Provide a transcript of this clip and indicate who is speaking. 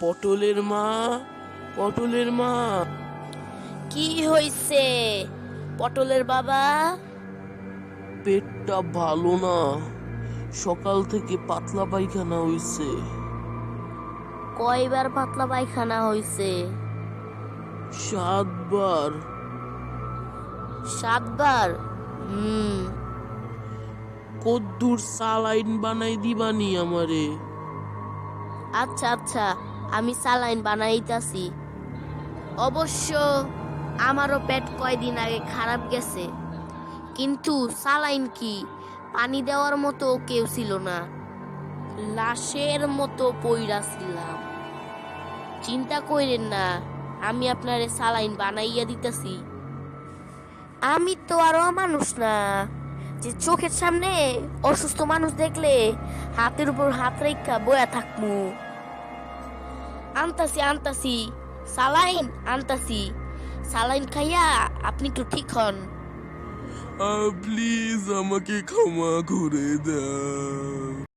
Speaker 1: পটলের মা পটলের মা।
Speaker 2: কি হইছে? পটলের বাবা?
Speaker 1: পেটটা ভালো না। সকাল থেকে পাতলা পায়খানা হইছে।
Speaker 2: কয়বার পাতলা পায়খানা হইছে?
Speaker 1: সাতবার।
Speaker 2: সাতবার? হুম।
Speaker 1: কদ্দুর সালাইন বানাই দিবানি আমারে।
Speaker 2: আচ্ছা আচ্ছা। আমি সালাইন বানাইতাছি। অবশ্য আমারও পেট কয়দিন আগে খারাপ গেছে। কিন্তু সালাইন কি? পানি দেওয়ার মতো কেউ ছিল না। লাশের মতো পইরা ছিলাম। চিন্তা কইরেন না, আমি আপনারে সালাইন বানাইয়া দিতেছি। আমি তো আরও মানুষ না, যে চোখের সামনে অসুস্থ মানুষ দেখলে হাতের উপর হাত রেখা বয়া থাকমু। আনতাছি আনতাছি। সালাইন আনতাছি। সালাইন খাইয়া আপনি একটু ঠিক হন।
Speaker 1: প্লিজ আমাকে ক্ষমা করে দাও।